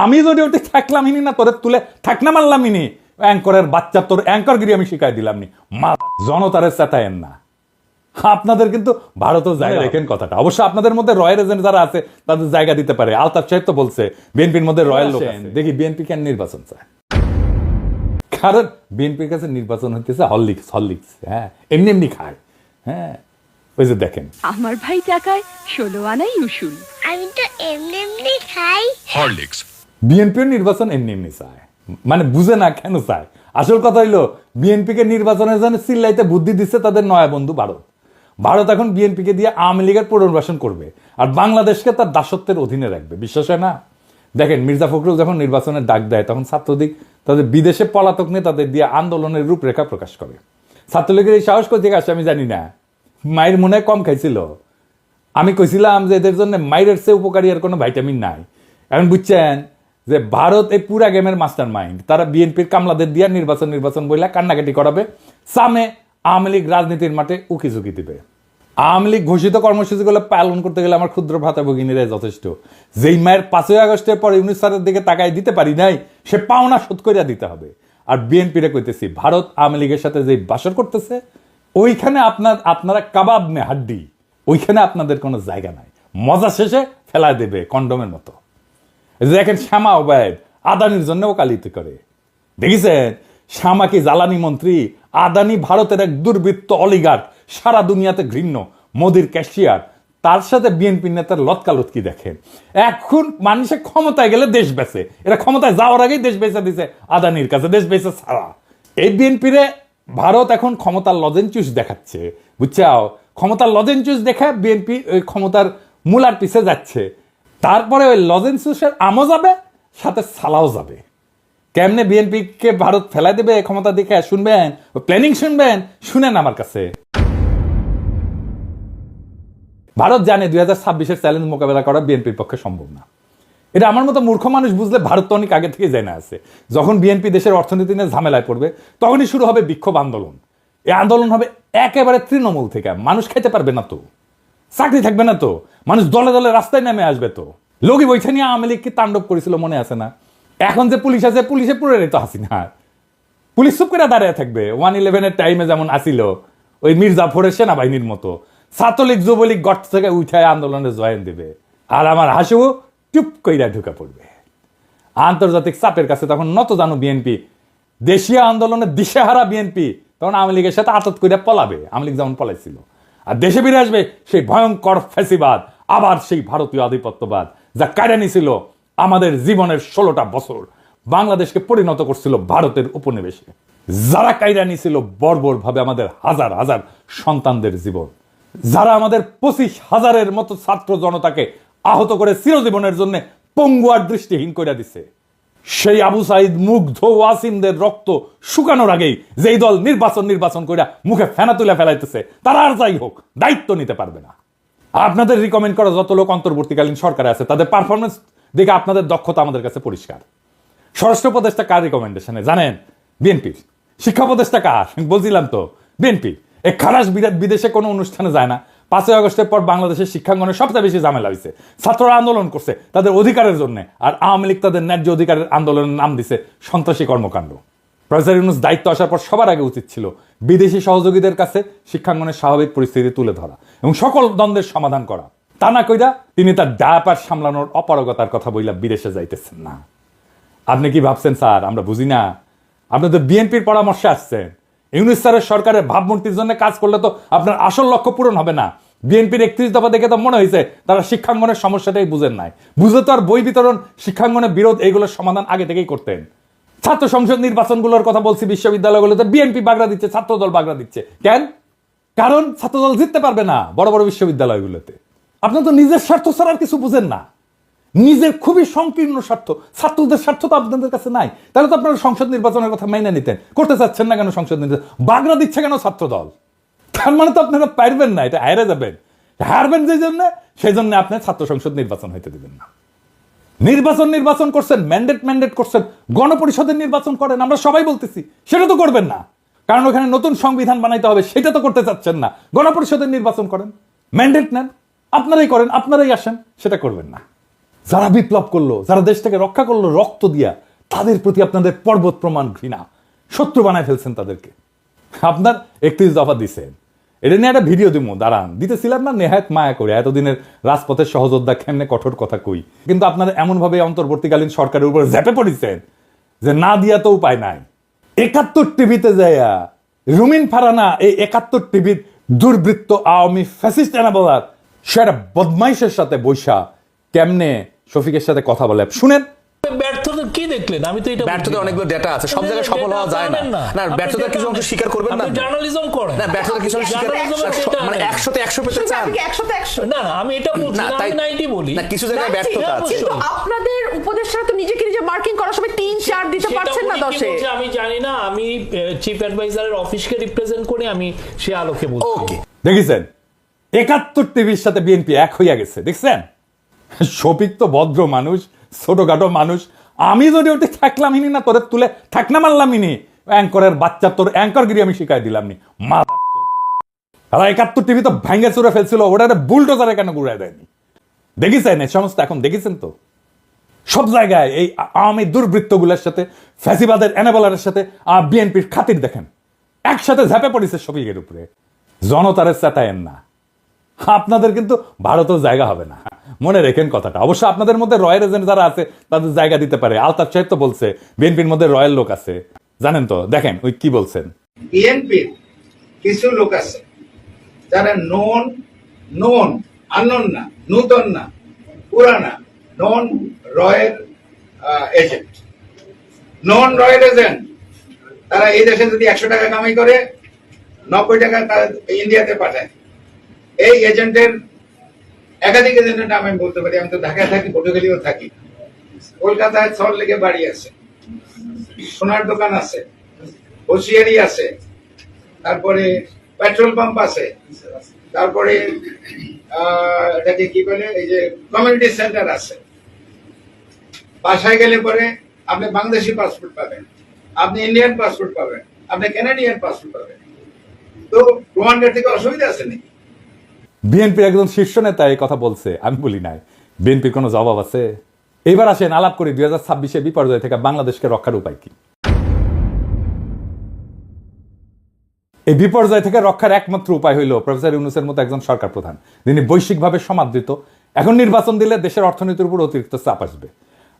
আমি যদি ওটি থাকলাম ইনি না তোরে তুলে থাক না মারলাম ইনি অ্যাঙ্করের বাচ্চা তোর অ্যাঙ্করগিরি আমি শিখাই দিলাম নি মা জনতারে চেতায়েন না। আপনাদের কিন্তু ভারতেও জায়গা। রেখেন কথাটা। অবশ্য আপনাদের মধ্যে রয়্যাল এজেন্ট যারা আছে তাদের জায়গা দিতে পারে। আলতাফ সাহেব তো বলছে বিএনপির মধ্যে রয়্যাল লোক দেখি বিএনপি কেন নির্বাচন চায়? কারণ বিএনপির কাছে নির্বাচন হইতেছে হরলিক্স হরলিক্স হ্যাঁ এমনি এমনি খায়। হ্যাঁ ওই যে দেখেন। আমার ভাই টাকায় ষোলো আনাই উসুল। আমি তো এমনি এমনি খাই। Horlicks বিএনপির নির্বাচন এমনি এমনি চায়। মানে বুঝে না কেন চায়। আসল কথা হইল বিএনপিকে নির্বাচনের জন্য চিল্লাইতে বুদ্ধি দিচ্ছে তাদের নয়া বন্ধু ভারত। ভারত এখন বিএনপিকে দিয়ে আওয়ামী লীগের পুনর্বাসন করবে আর বাংলাদেশকে তার দাসত্বের অধীনে রাখবে। বিশ্বাস হয় না? দেখেন, মির্জা ফখরুল যখন নির্বাচনের ডাক দেয়, তখন ছাত্রদিক তাদের বিদেশে পলাতক নিয়ে তাদের দিয়ে আন্দোলনের রূপরেখা প্রকাশ করে। ছাত্রলীগের এই সাহস কোথেকে আসে আমি জানি না। মায়ের মনে কম খাইছিল। আমি কইছিলাম যে এদের জন্য মাইরের চেয়ে উপকারী আর কোনো ভাইটামিন নাই। এখন বুঝছেন যে ভারত এই পুরা গেমের মাস্টার মাইন্ড তারা বিএনপির কামলাদের দিয়া নির্বাচন নির্বাচন বইলা কান্নাকাটি করাবে। সামে আওয়ামী লীগ রাজনীতির মাঠে উকি ঝুঁকি দিবে। আওয়ামী লীগ ঘোষিত কর্মসূচিগুলো পালন করতে গেলে আমার ক্ষুদ্র ভাতা ভগিনীরাই যথেষ্ট। যেই মায়ের পাঁচই আগস্টের পর ইউনিট স্যারের দিকে তাকায় দিতে পারি নাই, সে পাওনা শোধ করিয়া দিতে হবে। আর বিএনপিরে কইতেছি, ভারত আওয়ামী লীগের সাথে যে বাসর করতেছে, ওইখানে আপনার, আপনারা কাবাব নে হাড্ডি, ওইখানে আপনাদের কোনো জায়গা নাই। মজা শেষে ফেলা দেবে কন্ডমের মতো। দেখেন শ্যামা ওবায়দ আদানির জন্য ওকালিত করে। দেখেছেন? শ্যামা কি জ্বালানি মন্ত্রী, আদানি ভারতের এক দুর্বৃত্ত অলিগার্ড সারা দুনিয়াতে ঘৃণ্য, মোদির ক্যাশিয়ার তার সাথে বিএনপি নেতার লতকালতকি দেখেন। এখন মানুষের ক্ষমতায় গেলে দেশ বেচে। এরা ক্ষমতায় যাওয়ার আগেই দেশ বেচে দিছে, আদানির কাছে দেশ বেচে ছাড়া। এই বিএনপিরে ভারত এখন ক্ষমতার লজেনচুস দেখাচ্ছে। বুঝছাও? ক্ষমতার লজেনচুস দেখে বিএনপি ওই ক্ষমতার মূলার পিছে যাচ্ছে। তারপরে ওই লজেনচুসের আমও যাবে, সাথে সালাও যাবে। কেমনে বিএনপি কে ভারত ফেলাই দেবে ক্ষমতা দেখে শুনবেন প্ল্যানিং শুনবেন, শুনেন আমার কাছে। ভারত জানে দুই হাজার ছাব্বিশের চ্যালেঞ্জ মোকাবেলা করা বিএনপির পক্ষে সম্ভব না। এটা আমার মতো মূর্খ মানুষ বুঝলে ভারত তো অনেক আগে থেকে জেনে আছে। যখন বিএনপি দেশের অর্থনীতি নিয়ে ঝামেলায় পড়বে, তখনই শুরু হবে বিক্ষোভ আন্দোলন। এই আন্দোলন হবে একেবারে তৃণমূল থেকে। মানুষ খেতে পারবে না তো। চাকরি থাকবে না তো। মানুষ দলে দলে রাস্তায় নেমে আসবে তো। লোকই বৈঠা নিয়ে আওয়ামী লীগ কি তাণ্ডব করেছিল, মনে আছে না? এখন যে পুলিশ আছে, পুলিশে পুরে তো হাসিনা। পুলিশ চুপ করে দাঁড়িয়ে থাকবে। ওয়ান ইলেভেনের টাইমে যেমন আসিল, ওই মির্জাফরের সেনাবাহিনীর মতো। ছাত্রলীগ, যুবলীগ গর্ত থেকে উঠায় আন্দোলনে জয়েন দেবে। আর আমার হাসু চুপ কইরা ঢুকে পড়বে। আন্তর্জাতিক চাপের কাছে তখন নত জানো বিএনপি দেশীয় আন্দোলনের দিশেহারা বিএনপি তখন আওয়ামী লীগের সাথে আতত করে পলাবে। আওয়ামী লীগ যেমন পলাইছিল। দেশে ফিরে আসবে সেই ভয়ঙ্কর ফ্যাসিবাদ, আবার সেই ভারতীয় আধিপত্যবাদ, যা কায়রানি ছিল আমাদের জীবনের ষোলোটা বছর। বাংলাদেশকে পরিণত করছিল ভারতের উপনিবেশে। যারা কায়রানি ছিল বর্বর ভাবে আমাদের হাজার হাজার সন্তানদের জীবন। যারা আমাদের পঁচিশ হাজারের মতো ছাত্র জনতাকে আহত করে চিরজীবনের জন্য পঙ্গু আর দৃষ্টিহীন করে দিছে। সেই আবু সাইদ মুগ্ধ ওয়াসিমদের রক্ত শুকানোর আগেই যেই দল নির্বাচন নির্বাচন করে মুখে ফেনা তুলে ফেলাইতেছে, তারা আর যাই হোক, দায়িত্ব নিতে পারবে না। আপনাদের রিকমেন্ড করা যত লোক অন্তর্বর্তীকালীন সরকারে আছে, তাদের পারফরমেন্স দেখে আপনাদের দক্ষতা আমাদের কাছে পরিষ্কার। স্বরাষ্ট্র উপদেষ্টা কার রিকমেন্ডেশনে জানেন বিএনপির শিক্ষা উপদেষ্টা কার? বলছিলাম তো বিএনপি এ খারাস বিদেশে কোনো অনুষ্ঠানে যায় না। পাঁচই আগস্টের পর বাংলাদেশের শিক্ষাঙ্গনে সবচেয়ে বেশি ঝামেলা হয়েছে ছাত্ররা আন্দোলন করছে তাদের অধিকারের জন্য। আর আওয়ামী লীগ তাদের ন্যায্য অধিকারের আন্দোলনের নাম দিছে সন্ত্রাসী কর্মকাণ্ড। প্রফেসর ইউনুস দায়িত্ব আসার পর সবার আগে উচিত ছিল বিদেশি সহযোগীদের কাছে শিক্ষাঙ্গনের স্বাভাবিক পরিস্থিতি তুলে ধরা এবং সকল দ্বন্দ্বের সমাধান করা। তা না কইরা তিনি তার ডায়াপার সামলানোর অপারগতার কথা বইলা বিদেশে যাইতেছেন না। আপনি কি ভাবছেন স্যার? আমরা বুঝি না। আপনি তো বিএনপির পরামর্শে আসছেন। ইউনিস স্যারের সরকারের ভাবমূর্তির জন্য কাজ করলে তো আপনার আসল লক্ষ্য পূরণ হবে না। বিএনপির একত্রিশ দফা দেখে তো মনে হয়েছে, তারা শিক্ষাঙ্গনের সমস্যাটাই বুঝেন নাই। বুঝে তো আর বই বিতরণ শিক্ষাঙ্গনের বিরোধ, এইগুলোর সমাধান আগে থেকেই করতেন। ছাত্র সংসদ নির্বাচনগুলোর কথা বলছি বিশ্ববিদ্যালয়গুলোতে, বিএনপি বাগড়া দিচ্ছে, ছাত্রদল বাগড়া দিচ্ছে। কেন? কারণ ছাত্রদল জিততে পারবে না বড় বড় বিশ্ববিদ্যালয়গুলোতে। আপনার তো নিজের স্বার্থ ছাড়া আর কিছু বুঝেন না। নিজের খুবই সংকীর্ণ স্বার্থ, ছাত্রদের স্বার্থ তো আপনাদের কাছে নাই। তাহলে তো আপনারা সংসদ নির্বাচনের কথা মাইনে নিতেন। করতে চাচ্ছেন না কেন সংসদ নির্বাচন? বাগড়া দিচ্ছে কেন ছাত্র দল তার মানে তো আপনারা পারবেন না, এটা হারে যাবেন। হারবেন যে জন্য সেই জন্য আপনি ছাত্র সংসদ নির্বাচন হইতে দিবেন না। নির্বাচন নির্বাচন করছেন ম্যান্ডেট ম্যান্ডেট করছেন, গণপরিষদের নির্বাচন করেন, আমরা সবাই বলতেছি, সেটা তো করবেন না। কারণ ওখানে নতুন সংবিধান বানাইতে হবে, সেটা তো করতে চাচ্ছেন না। গণপরিষদের নির্বাচন করেন ম্যান্ডেট নেন, আপনারাই করেন, আপনারাই আসেন, সেটা করবেন না। যারা বিপ্লব করল, যারা দেশটাকে রক্ষা করল, রক্ত দিয়া, তাদের প্রতি আপনাদের পর্বত প্রমাণ ঘৃণা। শত্রু বানায় ফেলছেন তাদেরকে। আপনার একত্রিশ দফা দিছেন। এটা নিয়ে একটা ভিডিও দিব দাঁড়ান। দিতেছিলাম না নেহায়ত মায়া করে। এতদিনের রাজপথের সহযোদ্ধা কেমনে কঠোর কথা কই? কিন্তু আপনারা এমনভাবে অন্তর্বর্তীকালীন সরকারের উপর ঝেপে পড়েছেন যে না দিয়া তো উপায় নাই। একাত্তর টিভিতে যাইয়া, রুমিন ফারানা এই একাত্তর টিভির দুর্বৃত্ত আওয়ামী ফ্যাসিস্ট এনা বলার সে একটা বদমাইশের সাথে বৈশা কেমনে শফিকের সাথে কথা বলে। শুনেন কি দেখলেন? আমি তো এটা ব্যর্থতার অনেকগুলো ডেটা আছে সব জায়গায় সফল হওয়া যায় না। না। ব্যর্থতার কিছু অংশ স্বীকার করবেন না। জার্নালিজম করেন। না ব্যর্থতার কিছু অংশ স্বীকার মানে আনেন। একশোতে একশো পেতে চান। আপনি কি একশোতে একশো? না না আমি এটা বলছি না, আমি নাইনটি বলি। না কিছু জায়গায় ব্যর্থতা আছে। কিন্তু আপনাদের উপদেষ্টারা তো নিজেকে নিজে মার্কিং করার সময় তিন চার দিতে পারছেন না উনি কি দশে। বলছে আমি জানি না। আমি চিফ অ্যাডভাইজারের অফিসকে রিপ্রেজেন্ট করে আমি সে আলোকে বলছি। ওকে দেখেছেন? একাত্তর টিভির সাথে বিএনপি এক হইয়া গেছে দেখছেন? শফিক তো ভদ্র মানুষ ছোটখাটো মানুষ আমি যদি ওটি থাকলাম ইনি না, তোরে তুলে থাকনা মারলাম ইনি অ্যাঙ্করের বাচ্চা তোর অ্যাঙ্করগিরি আমি শিখাই দিলাম নি মা একাত্তর টিভি তো ভেঙে চুরে ফেলছিল ওটা বুলডোজারে কেন ঘুরাই দেয়নি? দেখেছেন এই সমস্ত এখন, দেখেছেন তো? সব জায়গায় এই আওয়ামী দুর্বৃত্তগুলোর সাথে, ফ্যাসিবাদের এনাবেলারের সাথে বিএনপির খাতির দেখেন। একসাথে ঝাঁপে পড়েছে শফিকের উপরে। জনতারে চেতায়েন না। আপনাদের কিন্তু ভারতের জায়গা হবে না। মনে রেখেন কথাটা। অবশ্য আপনাদের মধ্যে রয়্যাল এজেন্ট যারা আছে, তাদের জায়গা দিতে পারে। আলতাফ সাহেব তো বলছে, বিএনপির মধ্যে রয়্যাল লোক আছে। জানেন তো? দেখেন, ওই কি বলছেন? বিএনপির কিছু লোক আছে, যারা নন নন আনন না, নূতন না, পুরানা নন রয়ের এজেন্ট নন রয়ের এজেন্ট তারা এই দেশে যদি একশো টাকা কামাই করে, নব্বই টাকা তারা ইন্ডিয়াতে পাঠায়। এই এজেন্টের একাধিক এজেন্টের নাম আমি বলতে পারি, আমি তো ঢাকায় থাকি পটুখালিও থাকি। কলকাতায় সল লেগে বাড়ি আছে। সোনার দোকান আছে হোসিয়ারি আছে, তারপরে পেট্রোল পাম্প আছে, তারপরে এটাকে কি বলে, এই যে কমিউনিটি সেন্টার আছে। বাসায় গেলে পরে আপনি বাংলাদেশি পাসপোর্ট পাবেন, আপনি ইন্ডিয়ান পাসপোর্ট পাবেন, আপনি কানাডিয়ান পাসপোর্ট পাবেন। তো প্রমাণের থেকে অসুবিধা আছে নাকি? বিএনপির একজন শীর্ষ নেতা এই কথা বলছে, আমি বলি নাই। বিএনপির কোনো জবাব আছে? এবার আসেন আলাপ করি দুই হাজার ছাব্বিশে বিপর্যয় থেকে বাংলাদেশকে রক্ষার উপায় কি? এই বিপর্যয় থেকে রক্ষার একমাত্র উপায় হইল প্রফেসর ইউনুসের মতো একজন সরকার প্রধান। যিনি বৈশ্বিকভাবে সমাদৃত। এখন নির্বাচন দিলে দেশের অর্থনীতির উপর অতিরিক্ত চাপ আসবে।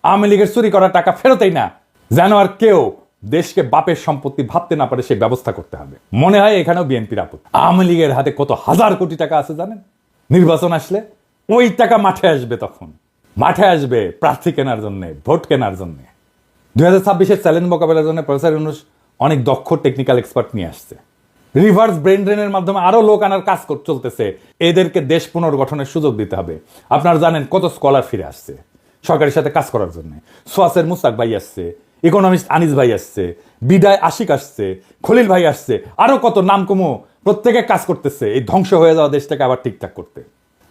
আওয়ামী লীগের চুরি করা টাকা ফেরতেই না। যেন আর কেউ দেশকে বাপের সম্পত্তি ভাবতে না পারে সেই ব্যবস্থা করতে হবে। মনে হয় এখানেও বিএনপির আপদ আওয়ামী লীগের হাতে কত হাজার কোটি টাকা আছে জানেন? নির্বাচন আসলে ওই টাকা মাঠে আসবে তখন। মাঠে আসবে প্রার্থী কেনার জন্য, ভোট কেনার জন্য। দুই হাজার ছাব্বিশের চ্যালেঞ্জ মোকাবেলার জন্য প্রফেসর ইউনুস অনেক দক্ষ টেকনিক্যাল এক্সপার্ট নিয়ে আসছে। রিভার্স ব্রেন ড্রেনের মাধ্যমে আরও লোক আনার কাজ চলতেছে। এদেরকে দেশ পুনর্গঠনের সুযোগ দিতে হবে। আপনারা জানেন কত স্কলার ফিরে আসছে সরকারের সাথে কাজ করার জন্য। সোয়াসের মুস্তাক ভাই আসছে। ইকোনমিস্ট আনিস ভাই আসছে, বিদায় আশিক আসছে, খলিল ভাই আসছে, আরও কত নাম কমো প্রত্যেকে কাজ করতেছে। এই ধ্বংস হয়ে যাওয়া দেশটাকে আবার ঠিকঠাক করতে।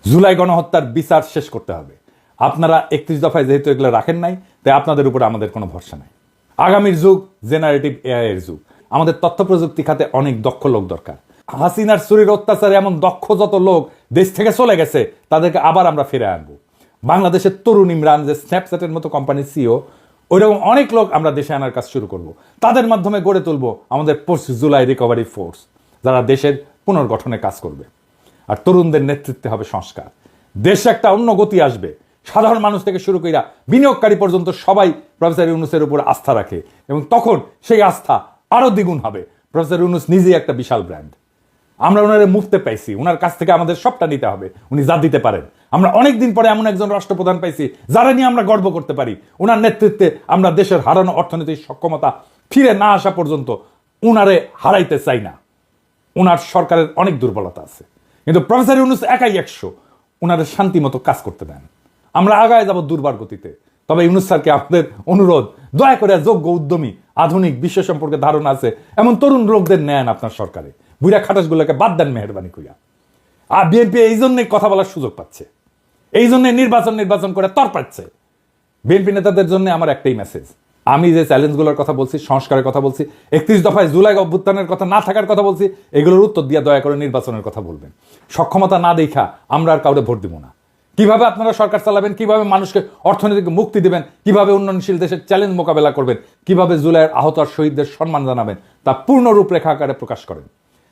জুলাই গণহত্যার বিচার শেষ করতে হবে। আপনারা একত্রিশ দফায় যেহেতু এগুলো রাখেন নাই, তাই আপনাদের উপর আমাদের কোনো ভরসা নাই। আগামীর যুগ জেনারেটিভ এআই এর যুগ। আমাদের তথ্য প্রযুক্তি খাতে অনেক দক্ষ লোক দরকার। হাসিনার চুরির অত্যাচারে এমন দক্ষ যত লোক দেশ থেকে চলে গেছে, তাদেরকে আবার আমরা ফিরে আনব। বাংলাদেশের তরুণ ইমরান যে স্ন্যাপচ্যাটের মতো কোম্পানির সিও ওইরকম অনেক লোক আমরা দেশে আনার কাজ শুরু করব। তাদের মাধ্যমে গড়ে তুলবো আমাদের পোস্ট জুলাই রিকভারি ফোর্স যারা দেশের পুনর্গঠনে কাজ করবে। আর তরুণদের নেতৃত্বে হবে সংস্কার। দেশে একটা অন্য গতি আসবে। সাধারণ মানুষ থেকে শুরু করিয়া বিনিয়োগকারী পর্যন্ত সবাই প্রফেসর ইউনুসের উপর আস্থা রাখে এবং তখন সেই আস্থা আরও দ্বিগুণ হবে। প্রফেসর ইউনুস নিজেই একটা বিশাল ব্র্যান্ড আমরা ওনারে মুফতে পাইছি। ওনার কাছ থেকে আমাদের সবটা নিতে হবে। উনি যা দিতে পারেন। আমরা অনেক দিন পরে এমন একজন রাষ্ট্রপ্রধান পাইছি, যারা নিয়ে আমরা গর্ব করতে পারি। ওনার নেতৃত্বে আমরা দেশের হারানো অর্থনৈতিক সক্ষমতা ফিরে না আসা পর্যন্ত উনারে হারাইতে চাই না। ওনার সরকারের অনেক দুর্বলতা আছে। কিন্তু প্রফেসর ইউনুস একাই একশো। ওনাদের শান্তি মতো কাজ করতে দেন। আমরা আগায় যাব দুর্বার গতিতে। তবে ইউনুস স্যারকে আপনাদের অনুরোধ, দয়া করে যোগ্য উদ্যমী, আধুনিক, বিশ্ব সম্পর্কে ধারণা আছে, এমন তরুণ লোকদের নেন আপনার সরকারে। বুড়া খাটাসগুলোকে বাদ দেন মেহরবানি করিয়া আর বিএনপি এই জন্যই কথা বলার সুযোগ পাচ্ছে। এই জন্য নির্বাচন নির্বাচন করে তর পাচ্ছে বিএনপি নেতাদের জন্য আমার একটাই মেসেজ আমি যে চ্যালেঞ্জগুলোর কথা বলছি, সংস্কারের কথা বলছি, একত্রিশ দফায় জুলাই অভ্যুত্থানের কথা না থাকার কথা বলছি, এগুলোর উত্তর দিয়ে দয়া করে নির্বাচনের কথা বলবেন। সক্ষমতা না দেখা, আমরা আর কাউরে ভোট দিব না। কীভাবে আপনারা সরকার চালাবেন, কীভাবে মানুষকে অর্থনৈতিক মুক্তি দেবেন, কীভাবে উন্নয়নশীল দেশের চ্যালেঞ্জ মোকাবেলা করবেন, কীভাবে জুলাইয়ের আহত আর শহীদদের সম্মান জানাবেন, তা পূর্ণ রূপরেখা আকারে প্রকাশ করেন।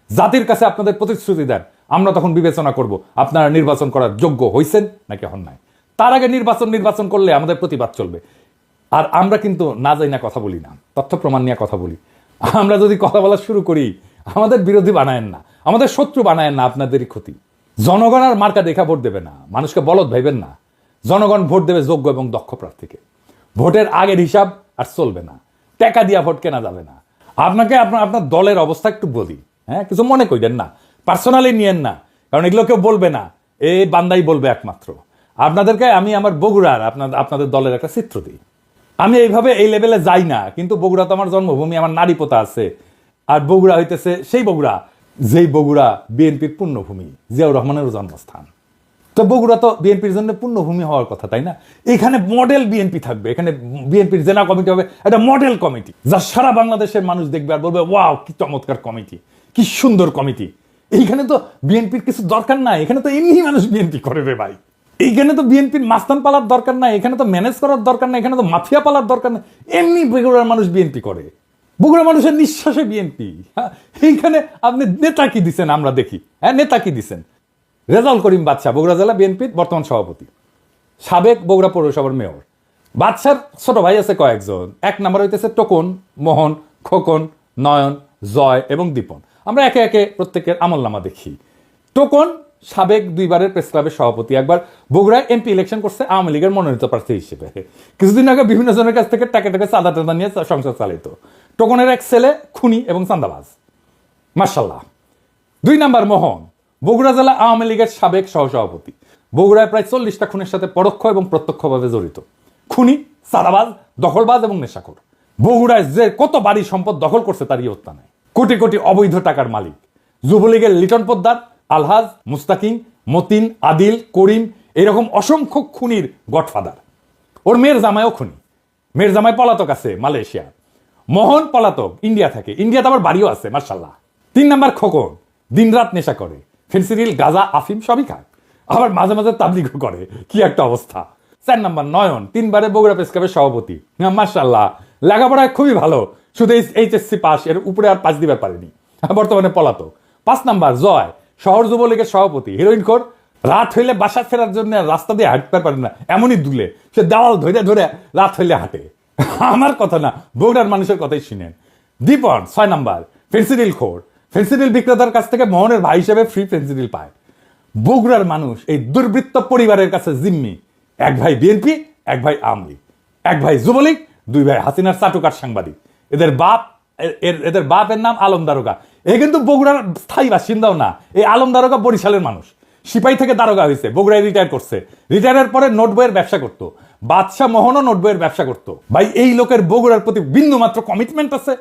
জাতির কাছে আপনাদের প্রতিশ্রুতি দেন। আমরা তখন বিবেচনা করব, আপনারা নির্বাচন করার যোগ্য হইছেন নাকি হন নাই। তার আগে নির্বাচন নির্বাচন করলে আমাদের প্রতিবাদ চলবে। আর আমরা কিন্তু না যাই না কথা বলি না, তথ্য প্রমাণ নিয়ে কথা বলি। আমরা যদি কথা বলা শুরু করি, আমাদের বিরোধী বানায়েন না, আমাদের শত্রু বানায়েন না, আপনাদেরই ক্ষতি। জনগণ আর মার্কা দেখা ভোট দেবে না, মানুষকে বলদ ভাইবেন না। জনগণ ভোট দেবে যোগ্য এবং দক্ষ প্রার্থীকে। ভোটের আগের হিসাব আর চলবে না, টাকা দিয়া ভোট কেনা যাবে না। আপনাকে, আপনার আপনার দলের অবস্থা একটু বলি। হ্যাঁ? কিছু মনে করিলেন না। পার্সোনালি নিয়েন না। কারণ এগুলো কেউ বলবে না। এই বান্দাই বলবে একমাত্র। আপনাদেরকে আমি আমার বগুড়ার আপনার আপনাদের দলের একটা চিত্র দিই। আমি এইভাবে এই লেভেলে যাই না, কিন্তু বগুড়া তো আমার জন্মভূমি, আমার নারী পোতা আছে। আর বগুড়া হইতেছে সেই বগুড়া, যেই বগুড়া বিএনপির পূর্ণভূমি, জিয়াউর রহমানের জন্মস্থান। তো বগুড়া তো বিএনপির জন্য পূর্ণভূমি হওয়ার কথা, তাই না? এখানে মডেল বিএনপি থাকবে। এখানে বিএনপির জেলা কমিটি হবে। একটা মডেল কমিটি। যা সারা বাংলাদেশের মানুষ দেখবে আর বলবে, ওয়াও, কি চমৎকার কমিটি। কি সুন্দর কমিটি। এইখানে তো বিএনপির কিছু দরকার নাই, এখানে তো এমনি মানুষ বিএনপি করে রে ভাই। এইখানে তো বিএনপির মাস্তান পালার দরকার নাই, এখানে তো ম্যানেজ করার দরকার নাই, এখানে তো মাফিয়া পালার দরকার নাই, এমনি বগুড়ার মানুষ বিএনপি করে। বগুড়া মানুষের নিঃশ্বাসে বিএনপি। হ্যাঁ এইখানে আপনি নেতা কি দিচ্ছেন আমরা দেখি। হ্যাঁ নেতা কি দিচ্ছেন রেজাউল করিম বাদশাহ, বগুড়া জেলা বিএনপির বর্তমান সভাপতি। সাবেক বগুড়া পৌরসভার মেয়র। বাদশার ছোট ভাই আছে কয়েকজন। এক নাম্বার হইতেছে টোকন, মোহন, খোকন, নয়ন, জয় এবং দীপন। আমরা একে একে প্রত্যেকের আমলনামা দেখি। টোকন সাবেক দুইবারের প্রেস ক্লাবের সভাপতি, একবার বগুড়ায় এমপি ইলেকশন করছে আওয়ামী লীগের মনোনীত প্রার্থী হিসেবে। কিছুদিন আগে বিভিন্ন জনের কাছ থেকে টাকা টাকা চাঁদা টাদা নিয়ে সংসার চালিত। টোকনের এক ছেলে, খুনি এবং চান্দাবাজ মার্শাল্লাহ দুই নাম্বার মোহন, বগুড়া জেলা আওয়ামী লীগের সাবেক সহসভাপতি। বগুড়ায় প্রায় চল্লিশটা খুনের সাথে পরোক্ষ এবং প্রত্যক্ষভাবে জড়িত। খুনি সাদাবাজ দখলবাজ এবং নেশাখোর। বগুড়ায় যে কত বাড়ি সম্পদ দখল করছে তারই হত্যা নেই কোটি কোটি অবৈধ টাকার মালিক। যুবলীগের লিটন পোদ্দার, আলহাজ, মুস্তাকিম, মতিন, আদিল, করিম, এরকম অসংখ্য খুনির গডফাদার। ওর মেয়ের জামাইও খুনি। মেয়ের জামাই পলাতক আছে মালয়েশিয়া। মোহন পলাতক, ইন্ডিয়া থাকে। ইন্ডিয়াতে আবার বাড়িও আছে মার্শাল্লাহ তিন নাম্বার খোকন, দিনরাত নেশা করে। ফেন্সিডিল গাজা, আফিম সবই খায়। আবার মাঝে মাঝে তাবলিগও করে। কি একটা অবস্থা। চার নাম্বার নয়ন তিনবারে বগুড়া প্রেস ক্লাবের সভাপতি। মার্শাল্লাহ লেখাপড়ায় খুবই ভালো। শুধু এইচএসসি পাস এর উপরে আর পাস দিবার পারেনি। বর্তমানে পলাতক। পাঁচ নাম্বার জয়। শহর যুবলীগের সভাপতি হিরোইন খোর রাত হইলে বাসা ফেরার জন্য রাস্তা দিয়ে হাঁটতে পারে না এমনই দুলে। সে দেওয়াল ধরে ধরে রাত হইলে হাঁটে। আমার কথা না বগুড়ার মানুষের কথাই শুনেন। দীপন ছয় নাম্বার ফেন্সিডিল খোর ফেন্সিডিল বিক্রেতার কাছ থেকে মোহনের ভাই হিসেবে ফ্রি ফেন্সিডিল পায়। বগুড়ার মানুষ এই দুর্বৃত্ত পরিবারের কাছে জিম্মি। এক ভাই বিএনপি এক ভাই আওয়ামী লীগ, এক ভাই যুবলীগ দুই ভাই, হাসিনার চাটুকার সাংবাদিক। এদের বাপ এর- এদের বাপের নাম আলম দারোগা। এ কিন্তু বগুড়ার স্থায়ী বাসিন্দাও না এই আলম দারোগা বরিশালের মানুষ। সিপাহী থেকে দারোগা হয়েছে, বগুড়ায় রিটায়ার করছে। রিটায়ারের পরে নোট বইয়ের ব্যবসা করতো। বাদশাহ মোহনও নোট বইয়ের ব্যবসা করতো। ভাই, এই লোকের বগুড়ার প্রতি বিন্দু মাত্র কমিটমেন্ট আছে?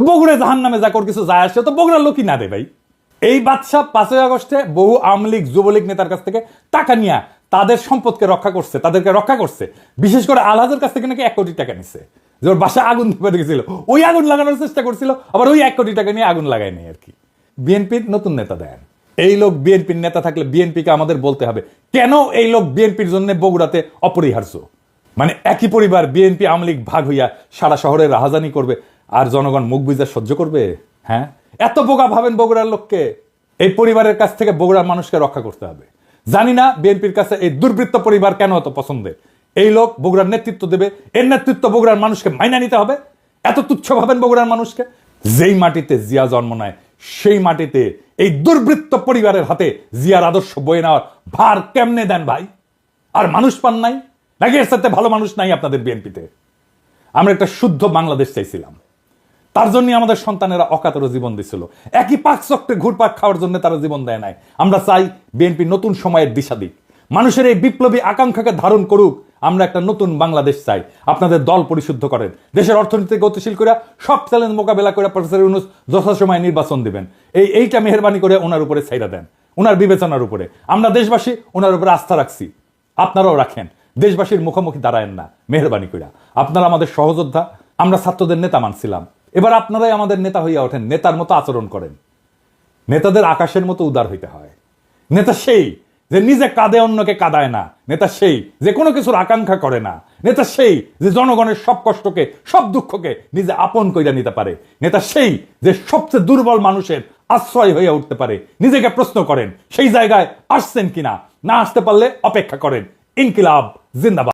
বগুড়ায় জাহান নামে যা কর কিছু যায় আসে, তো বগুড়ার লোকই না রে ভাই। এই বাদশাহ পাঁচই আগস্টে বহু আওয়ামী লীগ যুবলীগ নেতার কাছ থেকে টাকা নিয়ে তাদের সম্পদকে রক্ষা করছে, তাদেরকে রক্ষা করছে। বিশেষ করে আলহাজের কাছ থেকে নাকি এক কোটি টাকা নিচ্ছে যে ওর বাসা আগুন ধরে গেছিল ওই আগুন লাগানোর চেষ্টা করছিল, আবার ওই এক কোটি টাকা নিয়ে আগুন লাগায় নেই আর কি। বিএনপির নতুন নেতা দেন। এই লোক বিএনপির নেতা থাকলে বিএনপিকে আমাদের বলতে হবে, কেন এই লোক বিএনপির জন্য বগুড়াতে অপরিহার্য? মানে একই পরিবার বিএনপি আওয়ামী লীগ ভাগ হইয়া সারা শহরে রাহাজানি করবে, আর জনগণ মুখ বুঝা সহ্য করবে? হ্যাঁ? এত বোকা ভাবেন বগুড়ার লোককে। এই পরিবারের কাছ থেকে বগুড়ার মানুষকে রক্ষা করতে হবে। জানি না বিএনপির কাছে এই দুর্বৃত্ত পরিবার কেন এত পছন্দের। এই লোক বগুড়ার নেতৃত্ব দেবে, এর নেতৃত্ব বগুড়ার মানুষকে মাইনা নিতে হবে। এত তুচ্ছ ভাবেন বগুড়ার মানুষকে। যেই মাটিতে জিয়া জন্ম নেয়, সেই মাটিতে এই দুর্বৃত্ত পরিবারের হাতে জিয়ার আদর্শ বয়ে নেওয়ার ভার কেমনে দেন ভাই? আর মানুষ পান নাই? নাকি এর সাথে ভালো মানুষ নাই আপনাদের বিএনপিতে? আমরা একটা শুদ্ধ বাংলাদেশ চাইছিলাম। তার জন্য আমাদের সন্তানেরা অকাতর জীবন দিছিল। একই পাক চক্রে ঘুরপাক খাওয়ার জন্য তারা জীবন দেয় নাই। আমরা চাই বিএনপি নতুন সময়ের দিশা দিক। মানুষের এই বিপ্লবী আকাঙ্ক্ষাকে ধারণ করুক, আমরা একটা নতুন বাংলাদেশ চাই। আপনাদের দল পরিশুদ্ধ করেন। দেশের অর্থনীতি গতিশীল করে সব চ্যালেঞ্জ মোকাবেলা করে প্রফেসর ইউনুস যথাসময়ে নির্বাচন দিবেন। এই এইটা মেহরবানি করে ওনার উপরে ছাইরা দেন। ওনার বিবেচনার উপরে। আমরা দেশবাসী ওনার উপরে আস্থা রাখছি। আপনারাও রাখেন। দেশবাসীর মুখোমুখি দাঁড়ায়েন না, মেহরবানি কইরা। আপনারা আমাদের সহযোদ্ধা, আমরা ছাত্রদের নেতা মানছিলাম। এবার আপনারাই আমাদের নেতা হইয়া ওঠেন, নেতার মতো আচরণ করেন। নেতাদের আকাশের মতো উদার হইতে হয়। নেতা সেই যে নিজে কাঁদে, অন্যকে কাঁদায় না। নেতা সেই যে কোনো কিছুর আকাঙ্ক্ষা করে না। নেতা সেই যে জনগণের সব কষ্টকে, সব দুঃখকে নিজে আপন কইরা নিতে পারে। নেতা সেই যে সবচেয়ে দুর্বল মানুষের আশ্রয় হয়ে উঠতে পারে। নিজেকে প্রশ্ন করেন, সেই জায়গায় আসছেন কিনা? না আসতে পারলে অপেক্ষা করেন। ইনকিলাব, জিন্দাবাদ।